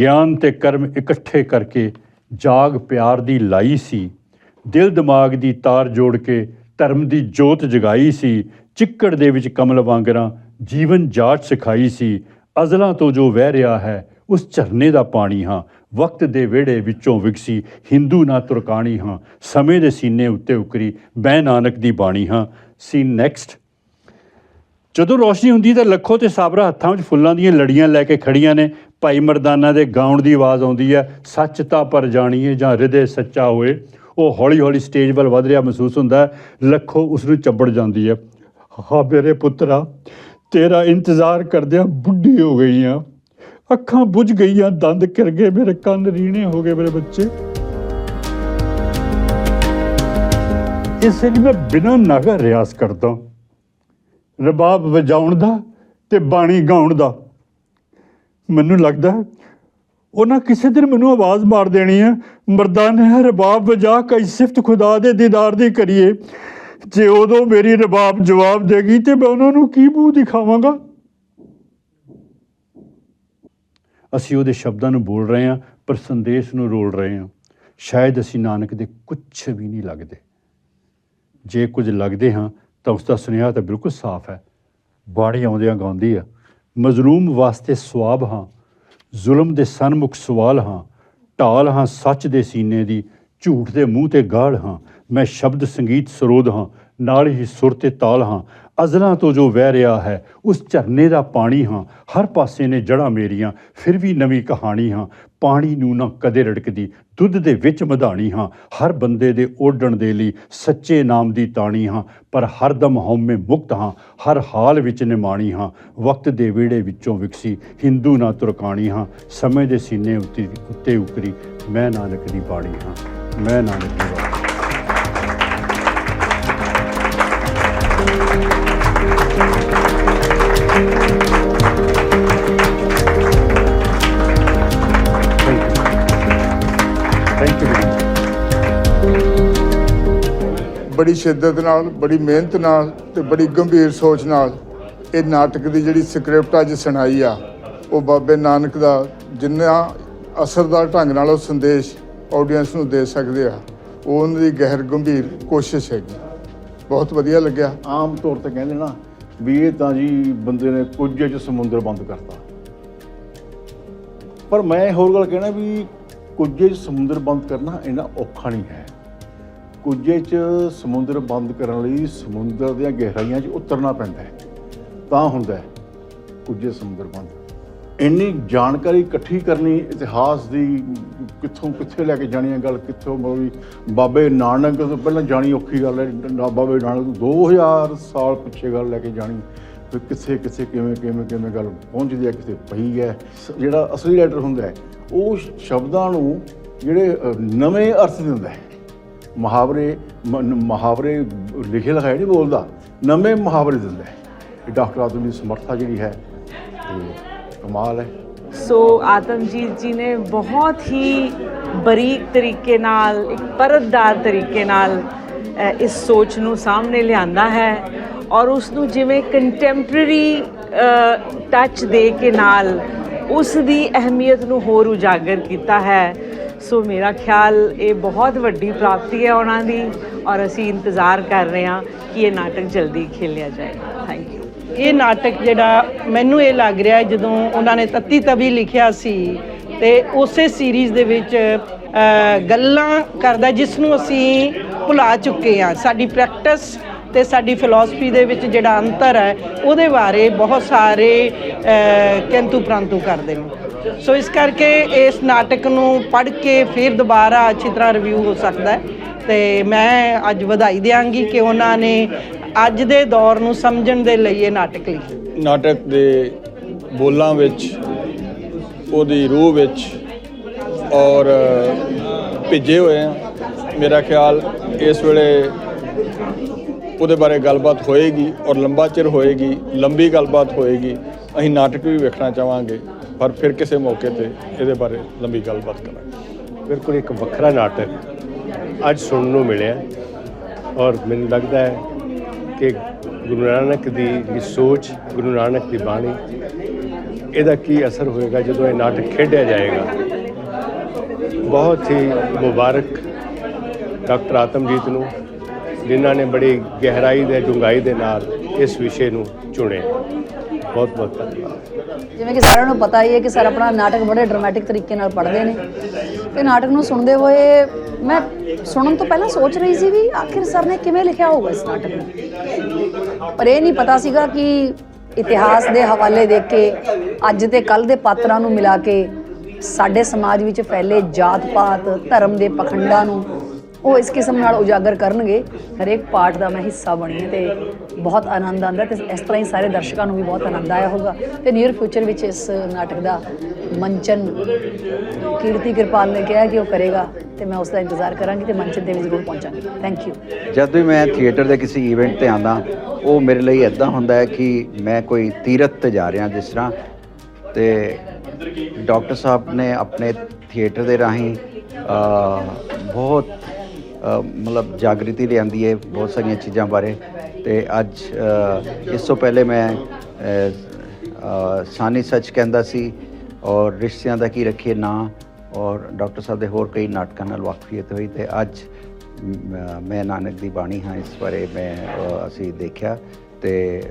ਗਿਆਨ ਤੇ ਕਰਮ ਇਕੱਠੇ ਕਰਕੇ ਜਾਗ ਪਿਆਰ ਦੀ ਲਾਈ ਸੀ, ਦਿਲ ਦਿਮਾਗ ਦੀ ਤਾਰ ਜੋੜ ਕੇ ਧਰਮ ਦੀ ਜੋਤ ਜਗਾਈ ਸੀ, ਚਿੱਕੜ ਦੇ ਵਿੱਚ ਕਮਲ ਵਾਂਗਰਾਂ ਜੀਵਨ ਜਾਚ ਸਿਖਾਈ ਸੀ, ਅਜ਼ਲਾਂ ਤੋਂ ਜੋ ਵਹਿ ਰਿਹਾ ਹੈ, ਉਸ ਝਰਨੇ ਦਾ ਪਾਣੀ ਹਾਂ, ਵਕਤ ਦੇ ਵਿਹੜੇ ਵਿੱਚੋਂ ਵਿਕਸੀ ਹਿੰਦੂ ਨਾ ਤੁਰਕਾਣੀ ਹਾਂ, ਸਮੇਂ ਦੇ ਸੀਨੇ ਉੱਤੇ ਉਕਰੀ, ਬਹਿ ਨਾਨਕ ਦੀ ਬਾਣੀ ਹਾਂ, ਸੀ ਨੈਕਸਟ ਜਦੋਂ ਰੋਸ਼ਨੀ ਹੁੰਦੀ ਤਾਂ ਲੱਖੋ ਤੇ ਸਾਬਰਾ ਹੱਥਾਂ ਵਿੱਚ ਫੁੱਲਾਂ ਦੀਆਂ ਲੜੀਆਂ ਲੈ ਕੇ ਖੜੀਆਂ ਨੇ। ਭਾਈ ਮਰਦਾਨਾ ਦੇ ਗਾਉਣ ਦੀ ਆਵਾਜ਼ ਆਉਂਦੀ ਹੈ ਸੱਚਤਾ ਪਰ ਜਾਣੀਏ ਜਾਂ ਹਿਰਦੇ ਸੱਚਾ ਹੋਏ। ਉਹ ਹੌਲੀ ਹੌਲੀ ਸਟੇਜ ਵੱਲ ਵਧ ਰਿਹਾ ਮਹਿਸੂਸ ਹੁੰਦਾ ਹੈ, ਲੱਖੋ ਉਸ ਨੂੰ ਚੱਬੜ ਜਾਂਦੀ ਹੈ। ਹਾਂ ਮੇਰੇ ਪੁੱਤਰਾ, ਤੇਰਾ ਇੰਤਜ਼ਾਰ ਕਰਦਿਆਂ ਬੁੱਢੀ ਹੋ ਗਈ ਆ ਅੱਖਾਂ ਬੁਝ ਗਈਆਂ, ਦੰਦ ਕਿਰ ਗਏ, ਮੇਰੇ ਕੰਨ ਰੀਣੇ ਹੋ ਗਏ ਮੇਰੇ ਬੱਚੇ। ਇਸ ਲਈ ਮੈਂ ਬਿਨਾਂ ਨਾਗਾ ਰਿਆਜ਼ ਕਰਦਾ ਰਬਾਬ ਵਜਾਉਣ ਦਾ ਤੇ ਬਾਣੀ ਗਾਉਣ ਦਾ। ਮੈਨੂੰ ਲੱਗਦਾ ਹੈ ਉਹਨਾਂ ਕਿਸੇ ਦਿਨ ਮੈਨੂੰ ਆਵਾਜ਼ ਮਾਰ ਦੇਣੀ ਹੈ ਮਰਦਾਨੇ ਰਬਾਬ ਵਜਾ ਕਈ ਸਿਫਤ ਖੁਦਾ ਦੇ ਦੀਦਾਰ ਦੀ ਕਰੀਏ। ਜੇ ਉਦੋਂ ਮੇਰੀ ਰਬਾਬ ਜਵਾਬ ਦੇਗੀ ਤੇ ਮੈਂ ਉਹਨਾਂ ਨੂੰ ਕੀ ਮੂੰਹ ਦਿਖਾਵਾਂਗਾ? ਅਸੀਂ ਉਹਦੇ ਸ਼ਬਦਾਂ ਨੂੰ ਬੋਲ ਰਹੇ ਹਾਂ, ਪਰ ਸੰਦੇਸ਼ ਨੂੰ ਰੋਲ ਰਹੇ ਹਾਂ। ਸ਼ਾਇਦ ਅਸੀਂ ਨਾਨਕ ਦੇ ਕੁਝ ਵੀ ਨਹੀਂ ਲੱਗਦੇ। ਜੇ ਕੁਝ ਲੱਗਦੇ ਹਾਂ ਤਾਂ ਉਸ ਦਾ ਸੁਨੇਹਾ ਤਾਂ ਬਿਲਕੁਲ ਸਾਫ਼ ਹੈ। ਬਾਣੀ ਆਉਂਦਿਆਂ ਗਾਉਂਦੀ ਆ, ਮਜ਼ਲੂਮ ਵਾਸਤੇ ਸਵਾਬ ਹਾਂ, ਜ਼ੁਲਮ ਦੇ ਸਨਮੁਖ ਸਵਾਲ ਹਾਂ, ਢਾਲ ਹਾਂ ਸੱਚ ਦੇ ਸੀਨੇ ਦੀ, ਝੂਠ ਦੇ ਮੂੰਹ ਤੇ ਗਾਲ ਹਾਂ, ਮੈਂ ਸ਼ਬਦ ਸੰਗੀਤ ਸਰੋਦ ਹਾਂ, ਨਾਲ ਹੀ ਸੁਰ ਤੇ ਤਾਲ ਹਾਂ ਅਜ਼ਲਾਂ ਤੋਂ ਜੋ ਵਹਿ ਰਿਹਾ ਹੈ, ਉਸ ਝਰਨੇ ਦਾ ਪਾਣੀ ਹਾਂ, ਹਰ ਪਾਸੇ ਨੇ ਜੜਾਂ ਮੇਰੀਆਂ, ਫਿਰ ਵੀ ਨਵੀਂ ਕਹਾਣੀ ਹਾਂ। ਪਾਣੀ ਨੂੰ ਨਾ ਕਦੇ ਰੜਕਦੀ, ਦੁੱਧ ਦੇ ਵਿੱਚ ਮਧਾਣੀ ਹਾਂ। ਹਰ ਬੰਦੇ ਦੇ ਓਡਣ ਦੇ ਲਈ ਸੱਚੇ ਨਾਮ ਦੀ ਤਾਣੀ ਹਾਂ, ਪਰ ਹਰਦਮ ਹਉਮੈ ਮੁਕਤ ਹਾਂ, ਹਰ ਹਾਲ ਵਿੱਚ ਨਿਮਾਣੀ ਹਾਂ। ਵਕਤ ਦੇ ਵਿਹੜੇ ਵਿੱਚੋਂ ਵਿਕਸੀ, ਹਿੰਦੂ ਨਾ ਤੁਰਕਾਣੀ ਹਾਂ। ਸਮੇਂ ਦੇ ਸੀਨੇ ਉੱਤੇ ਉੱਤੇ ਉਕਰੀ, ਮੈਂ ਨਾਨਕ ਦੀ ਬਾਣੀ ਹਾਂ, ਮੈਂ ਨਾਨਕ ਦੀ ਬਾਣੀ ਥੈਂਕ ਯੂ ਬੜੀ ਸ਼ਿੱਦਤ ਨਾਲ ਬੜੀ ਮਿਹਨਤ ਨਾਲ ਤੇ ਬੜੀ ਗੰਭੀਰ ਸੋਚ ਨਾਲ ਇਹ ਨਾਟਕ ਦੀ ਜਿਹੜੀ ਸਕ੍ਰਿਪਟ ਅੱਜ ਸੁਣਾਈ ਆ ਉਹ ਬਾਬੇ ਨਾਨਕ ਦਾ ਜਿੰਨਾ ਅਸਰਦਾਰ ਢੰਗ ਨਾਲ ਉਹ ਸੰਦੇਸ਼ ਆਡੀਅנס ਨੂੰ ਦੇ ਸਕਦੇ ਆ ਉਹ ਉਹਨਾਂ ਦੀ ਗਹਿਰ ਗੰਭੀਰ ਕੋਸ਼ਿਸ਼ ਹੈਗੀ। ਬਹੁਤ ਵਧੀਆ ਲੱਗਿਆ। ਆਮ ਤੌਰ ਤੇ ਕਹਿੰਦੇ ਨਾ ਵੀ ਇਹ ਤਾਂ ਜੀ ਬੰਦੇ ਨੇ ਕੁਝੇ ਚ ਸਮੁੰਦਰ ਬੰਦ ਕਰਤਾ। ਪਰ ਮੈਂ ਹੋਰ ਗੱਲ ਕਹਿਣਾ ਵੀ ਕੁਝੇ ਚ ਸਮੁੰਦਰ ਬੰਦ ਕਰਨਾ ਇੰਨਾ ਔਖਾ ਨਹੀਂ ਹੈ। ਕੁਝੇ ਚ ਸਮੁੰਦਰ ਬੰਦ ਕਰਨ ਲਈ ਸਮੁੰਦਰ ਦੀਆਂ ਗਹਿਰਾਈਆਂ 'ਚ ਉਤਰਨਾ ਪੈਂਦਾ ਹੈ। ਤਾਂ ਹੁੰਦਾ ਹੈ ਕੁਝੇ ਸਮੁੰਦਰ ਬੰਦ। ਇੰਨੀ ਜਾਣਕਾਰੀ ਇਕੱਠੀ ਕਰਨੀ ਇਤਿਹਾਸ ਦੀ ਕਿੱਥੋਂ ਕਿੱਥੇ ਲੈ ਕੇ ਜਾਣੀ ਹੈ ਗੱਲ, ਕਿੱਥੋਂ ਵੀ ਬਾਬੇ ਨਾਨਕ ਤੋਂ ਪਹਿਲਾਂ ਜਾਣੀ ਔਖੀ ਗੱਲ ਹੈ ਬਾਬੇ ਨਾਨਕ ਤੋਂ 2000 ਸਾਲ ਪਿੱਛੇ ਗੱਲ ਲੈ ਕੇ ਜਾਣੀ। ਵੀ ਕਿੱਥੇ ਕਿੱਥੇ, ਕਿਵੇਂ ਕਿਵੇਂ ਕਿਵੇਂ ਗੱਲ ਪਹੁੰਚਦੀ ਹੈ ਕਿਤੇ ਪਈ ਹੈ। ਜਿਹੜਾ ਅਸਲੀ ਰਾਈਟਰ ਹੁੰਦਾ ਹੈ, ਉਹ ਸ਼ਬਦਾਂ ਨੂੰ ਜਿਹੜੇ ਨਵੇਂ ਅਰਥ ਦਿੰਦਾ ਹੈ। ਮੁਹਾਵਰੇ ਮੁਹਾਵਰੇ ਲਿਖੇ ਲਿਖਾਏ ਨਹੀਂ ਬੋਲਦਾ, ਨਵੇਂ ਮੁਹਾਵਰੇ ਦਿੰਦਾ ਹੈ। ਇਹ ਡਾਕਟਰ ਆਦਮ ਦੀ ਸਮਰੱਥਾ ਜਿਹੜੀ ਹੈ, ਤੇ ਕਮਾਲ ਹੈ। ਸੋ ਆਤਮਜੀਤ ਜੀ ਨੇ ਬਹੁਤ ਹੀ ਬਰੀਕ ਤਰੀਕੇ ਨਾਲ, ਇੱਕ ਪਰਤਦਾਰ ਤਰੀਕੇ ਨਾਲ ਇਸ ਸੋਚ ਨੂੰ ਸਾਹਮਣੇ ਲਿਆਂਦਾ ਹੈ। ਔਰ ਉਸ ਨੂੰ ਜਿਵੇਂ ਕੰਟੈਂਪਰੇਰੀ ਟੱਚ ਦੇ ਕੇ ਨਾਲ ਉਸ ਦੀ ਅਹਿਮੀਅਤ ਨੂੰ ਹੋਰ ਉਜਾਗਰ ਕੀਤਾ ਹੈ। ਸੋ ਮੇਰਾ ਖਿਆਲ ਇਹ ਬਹੁਤ ਵੱਡੀ ਪ੍ਰਾਪਤੀ ਹੈ ਉਹਨਾਂ ਦੀ ਔਰ ਅਸੀਂ ਇੰਤਜ਼ਾਰ ਕਰ ਰਹੇ ਹਾਂ ਕਿ ਇਹ ਨਾਟਕ ਜਲਦੀ ਖੇਲਿਆ ਜਾਏ। ਥੈਂਕ ਯੂ ਇਹ ਨਾਟਕ ਜਿਹੜਾ ਮੈਨੂੰ ਇਹ ਲੱਗ ਰਿਹਾ ਜਦੋਂ ਉਹਨਾਂ ਨੇ ਤੱਤੀ ਤਵੀ ਲਿਖਿਆ ਸੀ ਤੇ ਉਸੇ ਸੀਰੀਜ਼ ਦੇ ਵਿੱਚ ਗੱਲਾਂ ਕਰਦਾ ਜਿਸ ਨੂੰ ਅਸੀਂ ਭੁਲਾ ਚੁੱਕੇ ਹਾਂ। ਸਾਡੀ ਪ੍ਰੈਕਟਿਸ ਤੇ ਸਾਡੀ ਫਿਲਾਸਫੀ ਦੇ ਵਿੱਚ ਜਿਹੜਾ ਅੰਤਰ ਹੈ, ਉਹਦੇ ਬਾਰੇ ਬਹੁਤ ਸਾਰੇ ਕਿੰਤੂ ਪ੍ਰੰਤੂ ਕਰਦੇ ਨੇ। ਸੋ ਇਸ ਕਰਕੇ ਇਸ ਨਾਟਕ ਨੂੰ ਪੜ੍ਹ ਕੇ ਫਿਰ ਦੁਬਾਰਾ ਅੱਛੀ ਤਰ੍ਹਾਂ ਰਿਵਿਊ ਹੋ ਸਕਦਾ ਹੈ। ਤੇ ਮੈਂ ਅੱਜ ਵਧਾਈ ਦਿਆਂਗੀ ਕਿ ਉਹਨਾਂ ਨੇ ਅੱਜ ਦੇ ਦੌਰ ਨੂੰ ਸਮਝਣ ਦੇ ਲਈ ਇਹ ਨਾਟਕ ਲਿਖਿਆ ਨਾਟਕ ਦੇ ਬੋਲਾਂ ਵਿੱਚ, ਉਹਦੀ ਰੂਹ ਵਿੱਚ ਔਰ ਭਿੱਜੇ ਹੋਏ ਆ। ਮੇਰਾ ਖਿਆਲ ਇਸ ਵੇਲੇ ਉਹਦੇ ਬਾਰੇ ਗੱਲਬਾਤ ਹੋਏਗੀ ਔਰ ਲੰਬਾ ਚਿਰ ਹੋਏਗੀ, ਲੰਬੀ ਗੱਲਬਾਤ ਹੋਏਗੀ, ਅਸੀਂ ਨਾਟਕ ਵੀ ਵੇਖਣਾ ਚਾਹਾਂਗੇ, ਪਰ ਫਿਰ ਕਿਸੇ ਮੌਕੇ ਤੇ ਇਹਦੇ ਬਾਰੇ ਲੰਬੀ ਗੱਲਬਾਤ ਕਰਾਂਗੇ। ਬਿਲਕੁਲ ਇੱਕ ਵੱਖਰਾ ਨਾਟਕ ਅੱਜ ਸੁਣਨ ਨੂੰ ਮਿਲਿਆ ਔਰ ਮੈਨੂੰ ਲੱਗਦਾ ਹੈ ਕਿ ਗੁਰੂ ਨਾਨਕ ਦੀ ਜਿਹੜੀ ਸੋਚ, ਗੁਰੂ ਨਾਨਕ ਦੀ ਬਾਣੀ ਇਹਦਾ ਕੀ ਅਸਰ ਹੋਏਗਾ ਜਦੋਂ ਇਹ ਨਾਟਕ ਖੇਡਿਆ ਜਾਏਗਾ। ਬਹੁਤ ਹੀ ਮੁਬਾਰਕ ਡਾਕਟਰ ਆਤਮਜੀਤ ਨੂੰ ਜਿਨ੍ਹਾਂ ਨੇ ਬੜੀ ਗਹਿਰਾਈ ਦੇ, ਡੂੰਘਾਈ ਦੇ ਨਾਲ ਇਸ ਵਿਸ਼ੇ ਨੂੰ ਚੁਣਿਆ ਬਹੁਤ ਬਹੁਤ ਧੰਨਵਾਦ। ਜਿਵੇਂ ਕਿ ਸਾਰਿਆਂ ਨੂੰ ਪਤਾ ਹੀ ਹੈ ਕਿ ਸਰ ਆਪਣਾ ਨਾਟਕ ਬੜੇ ਡਰਾਮੈਟਿਕ ਤਰੀਕੇ ਨਾਲ ਪੜ੍ਹਦੇ ਨੇ। ਤੇ ਨਾਟਕ ਨੂੰ ਸੁਣਦੇ ਹੋਏ ਮੈਂ ਸੁਣਨ ਤੋਂ ਪਹਿਲਾਂ ਸੋਚ ਰਹੀ ਸੀ ਵੀ ਆਖਿਰ ਸਰ ਨੇ ਕਿਵੇਂ ਲਿਖਿਆ ਹੋਊਗਾ ਇਸ ਨਾਟਕ ਨੂੰ? ਪਰ ਇਹ ਨਹੀਂ ਪਤਾ ਸੀਗਾ ਕਿ ਇਤਿਹਾਸ ਦੇ ਹਵਾਲੇ ਦੇਖ ਕੇ, ਅੱਜ ਤੇ ਕੱਲ ਦੇ ਪਾਤਰਾਂ ਨੂੰ ਮਿਲਾ ਕੇ ਸਾਡੇ ਸਮਾਜ ਵਿੱਚ ਫੈਲੇ ਜਾਤ-ਪਾਤ, ਧਰਮ ਦੇ ਪਖੰਡਾਂ ਨੂੰ ਉਹ ਇਸ ਕਿਸਮ ਨਾਲ ਉਜਾਗਰ ਕਰਨਗੇ। ਹਰੇਕ ਪਾਰਟ ਦਾ ਮੈਂ ਹਿੱਸਾ ਬਣੀ ਹਾਂ ਤੇ ਬਹੁਤ ਆਨੰਦ ਆਉਂਦਾ ਤੇ ਇਸ ਤਰ੍ਹਾਂ ਹੀ ਸਾਰੇ ਦਰਸ਼ਕਾਂ ਨੂੰ ਵੀ ਬਹੁਤ ਆਨੰਦ ਆਇਆ ਹੋਗਾ ਤੇ ਨੀਅਰ ਫਿਊਚਰ ਵਿੱਚ ਇਸ ਨਾਟਕ ਦਾ ਮੰਚਨ ਕੀਰਤੀ ਕਿਰਪਾਲ ਨੇ ਕਿਹਾ ਕਿ ਉਹ ਕਰੇਗਾ ਤੇ ਮੈਂ ਉਸ ਦਾ ਇੰਤਜ਼ਾਰ ਕਰਾਂਗੀ ਤੇ ਮੰਚਨ ਤੇ ਵੀ ਜ਼ਰੂਰ ਪਹੁੰਚਾਂਗੀ। ਥੈਂਕ ਯੂ ਜਦ ਵੀ ਮੈਂ ਥੀਏਟਰ ਦੇ ਕਿਸੇ ਇਵੈਂਟ ਤੇ ਆਂਦਾ ਉਹ ਮੇਰੇ ਲਈ ਇਦਾਂ ਹੁੰਦਾ ਹੈ ਕਿ ਮੈਂ ਕੋਈ ਤੀਰਥ ਤੇ ਜਾ ਰਿਹਾ ਜਿਸ ਤਰ੍ਹਾਂ ਤੇ ਡਾਕਟਰ ਸਾਹਿਬ ਨੇ ਆਪਣੇ ਥੀਏਟਰ ਦੇ ਰਾਹੀਂ ਬਹੁਤ ਮਤਲਬ ਜਾਗ੍ਰਿਤੀ ਲਿਆਂਦੀ ਹੈ ਬਹੁਤ ਸਾਰੀਆਂ ਚੀਜ਼ਾਂ ਬਾਰੇ। ਤੇ ਅੱਜ ਇਸ ਤੋਂ ਪਹਿਲੇ ਮੈਂ ਸਾਨੀ ਸੱਚ ਕਹਿੰਦਾ ਸੀ ਔਰ ਰਿਸ਼ਤਿਆਂ ਦਾ ਕੀ ਰੱਖੀਏ ਨਾਂ ਔਰ ਡਾਕਟਰ ਸਾਹਿਬ ਦੇ ਹੋਰ ਕਈ ਨਾਟਕਾਂ ਨਾਲ ਵਾਕਫੀਅਤ ਹੋਈ ਤੇ ਅੱਜ ਮੈਂ ਨਾਨਕ ਦੀ ਬਾਣੀ ਹਾਂ, ਇਸ ਬਾਰੇ ਮੈਂ ਅਸੀਂ ਦੇਖਿਆ ਤੇ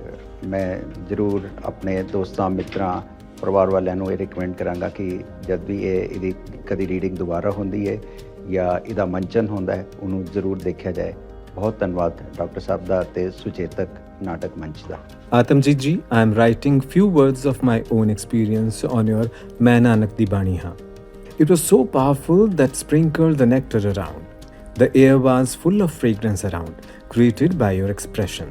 ਮੈਂ ਜ਼ਰੂਰ ਆਪਣੇ ਦੋਸਤਾਂ, ਮਿੱਤਰਾਂ ਪਰਿਵਾਰ ਵਾਲਿਆਂ ਨੂੰ ਇਹ ਰეკਮੈਂਡ ਕਰਾਂਗਾ ਕਿ ਜਦ ਵੀ ਇਹ ਇਹਦੀ ਕਦੀ ਰੀਡਿੰਗ ਦੁਬਾਰਾ ਹੁੰਦੀ ਹੈ ਜਾਂ ਇਹਦਾ ਮੰਚਨ ਹੁੰਦਾ ਹੈ ਉਹਨੂੰ ਜ਼ਰੂਰ ਦੇਖਿਆ ਜਾਏ ਬਹੁਤ ਧੰਨਵਾਦ ਡਾਕਟਰ ਸਾਹਿਬ ਦਾ ਤੇ ਸੁਚੇਤਕ ਨਾਟਕ ਮੰਚ ਦਾ Atamjit ji I am writing few words of my own experience on your ਮੈਂ ਨਾਨਕ ਦੀ ਬਾਣੀ ਹਾਂ it was so powerful that sprinkled the nectar around The air was full of fragrance around, created by your expression.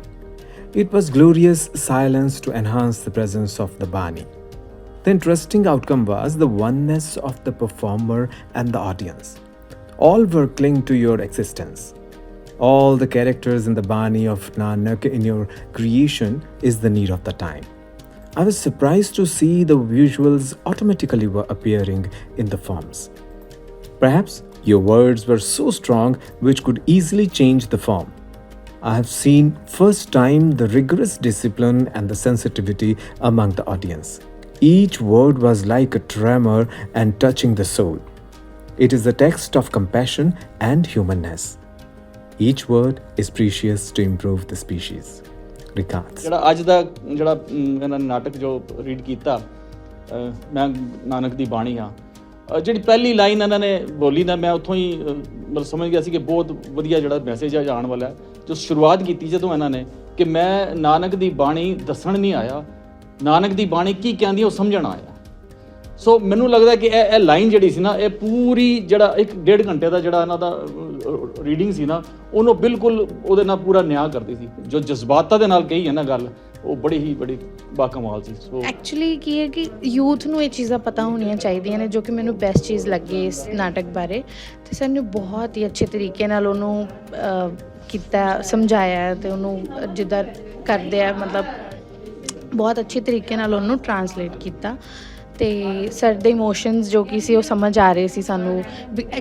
It was glorious silence to enhance the presence of the Bani. The interesting outcome was the oneness of the performer and the audience. All were clinging to your existence. All the characters in the Bani of Nanak in your creation is the need of the time. I was surprised to see the visuals automatically were appearing in the forms. Perhaps your words were so strong which could easily change the form. I have seen first time the rigorous discipline and the sensitivity among the audience. Each word was like a tremor and touching the soul. It is a text of compassion and humanness. Each word is precious to improve the species. Regards. ਜਿਹੜਾ ਅੱਜ ਦਾ ਜਿਹੜਾ ਅਮ, ਇਹਨਾਂ ਨੇ ਨਾਟਕ ਜੋ read ਕੀਤਾ ਅ, ਮੈਂ ਨਾਨਕ ਦੀ ਬਾਣੀ ਹਾਂ ਅ, ਜਿਹੜੀ ਪਹਿਲੀ ਲਾਈਨ ਇਹਨਾਂ ਨੇ ਬੋਲੀ ਨਾ ਮੈਂ ਉੱਥੋਂ ਹੀ ਅ, ਮਤਲਬ ਸਮਝ ਗਿਆ ਸੀ ਕਿ ਬਹੁਤ ਵਧੀਆ ਜਿਹੜਾ ਮੈਸੇਜ ਆ ਜਾਣ ਵਾਲਾ ਹੈ ਜੋ ਸ਼ੁਰੂਆਤ ਕੀਤੀ ਜਦੋਂ ਇਹਨਾਂ ਨੇ ਕਿ ਮੈਂ ਨਾਨਕ ਦੀ ਬਾਣੀ ਦੱਸਣ ਨਹੀਂ ਆਇਆ ਨਾਨਕ ਦੀ ਬਾਣੀ ਕੀ ਕਹਿੰਦੀ ਹੈ ਉਹ ਸਮਝਣ ਆਇਆ। ਸੋ ਮੈਨੂੰ ਲੱਗਦਾ ਕਿ ਇਹ ਇਹ ਲਾਈਨ ਜਿਹੜੀ ਸੀ ਨਾ, ਇਹ ਪੂਰੀ ਜਿਹੜਾ ਇੱਕ ਡੇਢ ਘੰਟੇ ਦਾ ਜਿਹੜਾ ਇਹਨਾਂ ਦਾ ਰੀਡਿੰਗ ਸੀ ਨਾ, ਉਹਨੂੰ ਬਿਲਕੁਲ ਉਹਦੇ ਨਾਲ ਪੂਰਾ ਨਿਆਂ ਕਰਦੀ ਸੀ। ਜੋ ਜਜ਼ਬਾਤਾਂ ਦੇ ਨਾਲ ਕਹੀ ਹੈ ਨਾ ਗੱਲ, ਉਹ ਬੜੀ ਹੀ ਬੜੀ ਬਾਕਮਾਲ ਸੀ। ਸੋ ਐਕਚੁਅਲੀ ਕੀ ਹੈ ਕਿ ਯੂਥ ਨੂੰ ਇਹ ਚੀਜ਼ਾਂ ਪਤਾ ਹੋਣੀਆਂ ਚਾਹੀਦੀਆਂ ਨੇ, ਜੋ ਕਿ ਮੈਨੂੰ ਬੈਸਟ ਚੀਜ਼ ਲੱਗੀ ਇਸ ਨਾਟਕ ਬਾਰੇ। ਤੇ ਸਾਨੂੰ ਬਹੁਤ ਹੀ ਅੱਛੇ ਤਰੀਕੇ ਨਾਲ ਉਹਨੂੰ ਕੀਤਾ, ਸਮਝਾਇਆ ਤੇ ਉਹਨੂੰ ਜਿੱਦਾਂ ਕਰਦੇ ਆ, ਮਤਲਬ ਬਹੁਤ ਅੱਛੇ ਤਰੀਕੇ ਨਾਲ ਉਹਨੂੰ ਟਰਾਂਸਲੇਟ ਕੀਤਾ ਤੇ ਸਰ ਦੇ ਇਮੋਸ਼ਨਸ ਜੋ ਕਿ ਸੀ ਉਹ ਸਮਝ ਆ ਰਹੇ ਸੀ ਸਾਨੂੰ।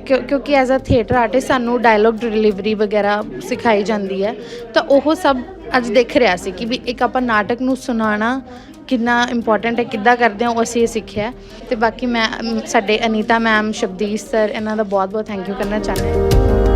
ਕਿਉਂਕਿ ਐਜ਼ ਅ ਥੀਏਟਰ ਆਰਟਿਸਟ ਸਾਨੂੰ ਡਾਇਲੌਗ ਡਿਲੀਵਰੀ ਵਗੈਰਾ ਸਿਖਾਈ ਜਾਂਦੀ ਹੈ। ਤਾਂ ਉਹ ਸਭ ਅੱਜ ਦੇਖ ਰਿਹਾ ਸੀ ਕਿ ਵੀ ਇੱਕ ਆਪਾਂ ਨਾਟਕ ਨੂੰ ਸੁਣਾਉਣਾ ਕਿੰਨਾ ਇੰਪੋਰਟੈਂਟ ਹੈ, ਕਿੱਦਾਂ ਕਰਦੇ ਹਾਂ, ਉਹ ਅਸੀਂ ਇਹ ਸਿੱਖਿਆ ਤੇ ਬਾਕੀ ਮੈਂ ਸਾਡੇ ਅਨੀਤਾ ਮੈਮ, ਸ਼ਬਦੀਸ਼ ਸਰ ਇਹਨਾਂ ਦਾ ਬਹੁਤ ਬਹੁਤ ਥੈਂਕ ਯੂ ਕਰਨਾ ਚਾਹੁੰਦੇ ਹਾਂ।